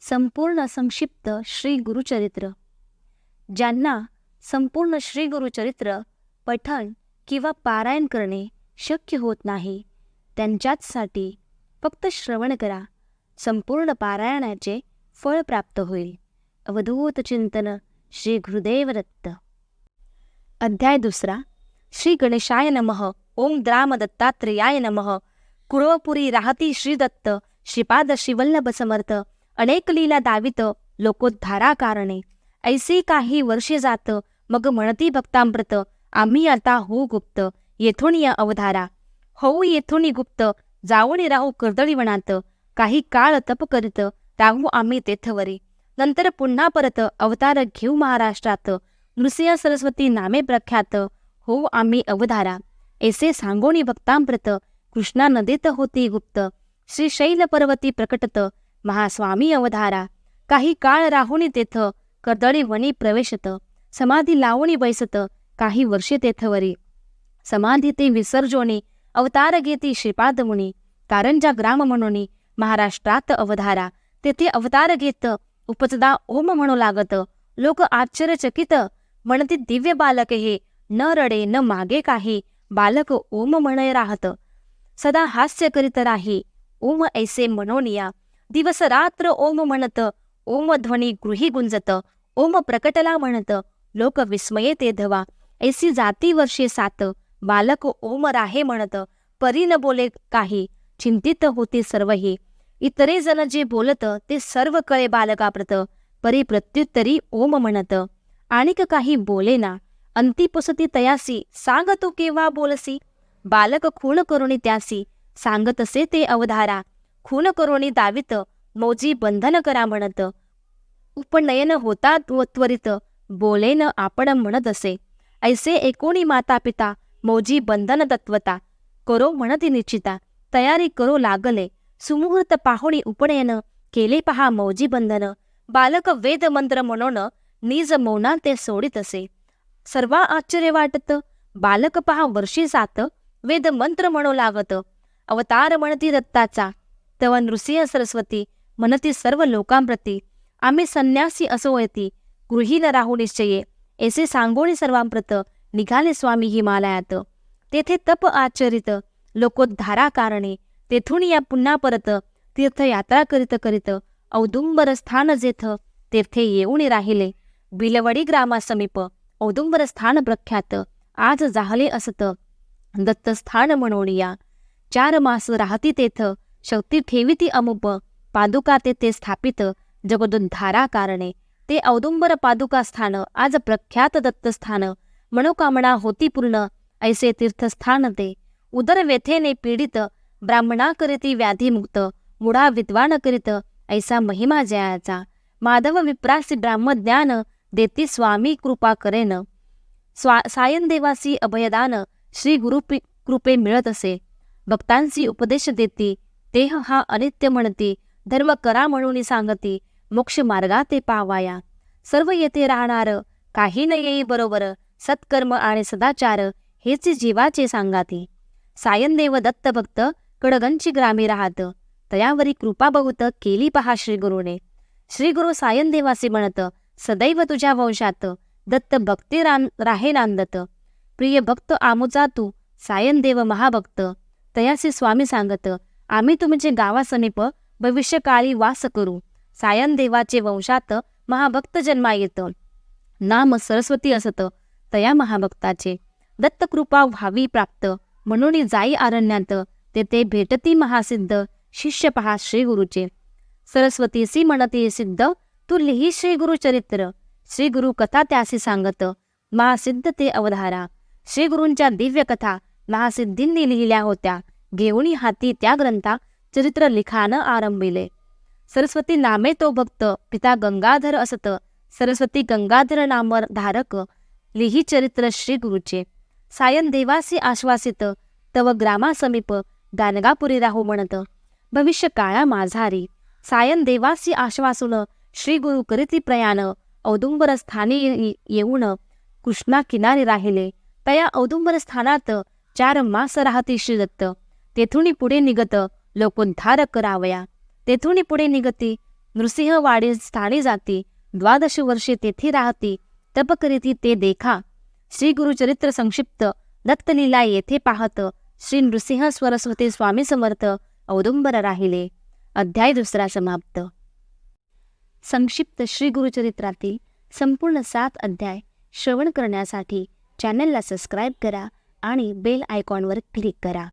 संपूर्ण संक्षिप्त श्री गुरुचरित्र. ज्यांना संपूर्ण श्री गुरुचरित्र पठण किंवा पारायण करणे शक्य होत नाही त्यांच्याचसाठी फक्त श्रवण करा. संपूर्ण पारायणाचे फळ प्राप्त होईल. अवधूत चिंतन श्री गुरुदेवदत्त. अध्याय दुसरा. श्री गणेशाय नमः. ओम द्राम दत्तात्रेयाय नमः. कुरवपुरी राहती श्रीदत्त. श्रीपाद श्रीवल्लभ समर्थ. अनेक लीला दावित लोकोद्धारा कारणे ऐसे काही वर्षे जात मग म्हणती भक्तांप्रत आम्ही आता हो गुप्त येथून या अवधारा. होऊ येथून गुप्त जाऊन राहू कर्दळीवनात काही काळ तप करीत राहू आम्ही तेथवरी. नंतर पुन्हा परत अवतार घेऊ महाराष्ट्रात नृसिंह सरस्वती नामे प्रख्यात हो आम्ही अवधारा. ऐसे सांगोणी भक्तांप्रत कृष्णा नदीत होती गुप्त. श्री शैल पर्वती प्रकटत महास्वामी अवधारा. काही काळ राहुनी तेथ कर्दळी वनी प्रवेशत समाधी लावणी बैसत काही वर्षे तेथवरी समाधी ते विसर्जोनी अवतार घेती श्रीपाद मुनी कारंजा ग्राम म्हणून महाराष्ट्रात अवधारा. तेथे अवतार घेत उपचदा ओम म्हणू लागत लोक आश्चर्यचकित म्हणती दिव्य बालक हे न रडे न मागे काही बालक ओम म्हणे राहत. सदा हास्य करीत राही ओम ऐसे मनोनिया. दिवस रात्र ओम म्हणत ओम ध्वनी गृही गुंजत ओम प्रकटला म्हणत लोक विस्मये ते धवा ऐसी जाती वर्षे सात बालक ओम राहे म्हणत परी न बोले काही चिंतित होते सर्वही इतरे जण जे बोलत ते सर्व कळे बालकाप्रत परी प्रत्युत्तरी ओम म्हणत. आणिक काही बोलेना अंती पुसती तयासी सांग तू केव्हा बोलसी? बालक खूण करुणी त्यासी सांगतसे ते अवधारा. खून करोणी दावित मौजी बंधन करा म्हणत. उपनयन होता त्वरित बोलेन आपण म्हणत असे. ऐसे एकोणी माता पिता मौजी बंधन तत्वता. करो म्हणती निश्चिता तयारी करो लागले. सुमुहूर्त पाहुणी उपनयन केले पहा मौजी बंधन. बालक वेद मंत्र म्हणून निज मौना ते सोडित असे. सर्वा आश्चर्य वाटत बालक पहा वर्षी सात वेद मंत्र म्हणू लागत. अवतार म्हणती दत्ताचा तेव्हा नृसिंह सरस्वती म्हणती सर्व लोकांप्रती आम्ही संन्यासी असो येती गृही न राहू निश्चये ऐसे सांगोणी सर्वांप्रत निघाले स्वामी हिमालयात. तेथे तप आचरित लोकोद्धारा कारणे तेथून या पुन्हा परत तीर्थयात्रा करीत करीत औदुंबर स्थान जेथ तेथे येऊन राहिले बिलवडी ग्रामासमीप औदुंबर स्थान प्रख्यात आज जाहले असत दत्तस्थान म्हणून या. चार मास राहती तेथ शक्ती ठेविती अमुप. पादुका तेथे स्थापित. जगदोद्धारा कारणे. ते औदुंबर पादुका स्थान. आज प्रख्यात दत्तस्थान मनोकामना होती पूर्ण. ऐसे तीर्थस्थान ते. उदर व्यथेने पीडित. ब्राह्मणा करीती व्याधीमुक्त मुळा विद्वान करीत. ऐसा महिमा जयाचा. माधव विप्रासी ब्राह्मज्ञान. देती स्वामी कृपा करेन. स्वा सायनदेवासी अभयदान. श्री गुरु कृपे मिळत असे. भक्तांसी उपदेश देती. देह हा अनित्य म्हणती धर्म करा म्हणून सांगती मोक्ष मार्गा ते पावाया. सर्व येथे राहणार काही न येई बरोबर सत्कर्म आणि सदाचार हेच जीवाचे सांगाती. सायनदेव दत्त भक्त कडगंची ग्रामी राहत तयावरी कृपा बहुत केली पहा श्रीगुरुने श्रीगुरु सायनदेवासी म्हणत सदैव तुझ्या वंशात दत्त भक्ती रान राहे नांदत. प्रिय भक्त आमुचा तू सायनदेव महाभक्त तयासी स्वामी सांगत आम्ही तुमचे गावासमीप भविष्यकाळी वास करू. सायनदेवाचे वंशात महाभक्त जन्मा येत. नाम सरस्वती असत तया महाभक्ताचे. दत्तकृपा व्हावी प्राप्त. म्हणून जाई अरण्यात तेथे भेटती महासिद्ध शिष्य पहा श्री गुरुचे. सरस्वतीसी म्हणती सिद्ध तू लिही श्री गुरु चरित्र. श्री गुरु कथा त्यासी सांगत महासिद्ध ते अवधारा. श्री गुरूंच्या दिव्य कथा महासिद्धींनी लिहिल्या होत्या. घेऊनी हाती त्या ग्रंथा चरित्र लिखाणं आरंभिले. सरस्वती नामे तो भक्त पिता गंगाधर असत. सरस्वती गंगाधर नाम धारक लिही चरित्र श्री गुरुचे. सायन देवासी आश्वासित तव ग्रामासमीप गानगापुरी राहू म्हणत. भविष्य काळा माझारी. सायन देवासी आश्वासून श्री गुरु करीती प्रयाण औदुंबर स्थानी येऊन कृष्णा किनारी राहिले. तया औदुंबर स्थानात चार मास राहती श्रीदत्त. तेथुनी पुढे निघत लोकोद्धार करावया. तेथुनी पुढे निघती नृसिंहवाडी स्थानी जाती. द्वादश वर्षे तेथे राहती. तप करीती ते देखा. श्री गुरुचरित्र संक्षिप्त दत्तलीला येथे पाहत श्री नृसिंह सरस्वती स्वामी समर्थ औदुंबर राहिले. अध्याय दुसरा समाप्त. संक्षिप्त श्री गुरुचरित्रातील संपूर्ण सात अध्याय श्रवण करण्यासाठी चॅनलला सबस्क्राईब करा आणि बेल आयकॉनवर क्लिक करा.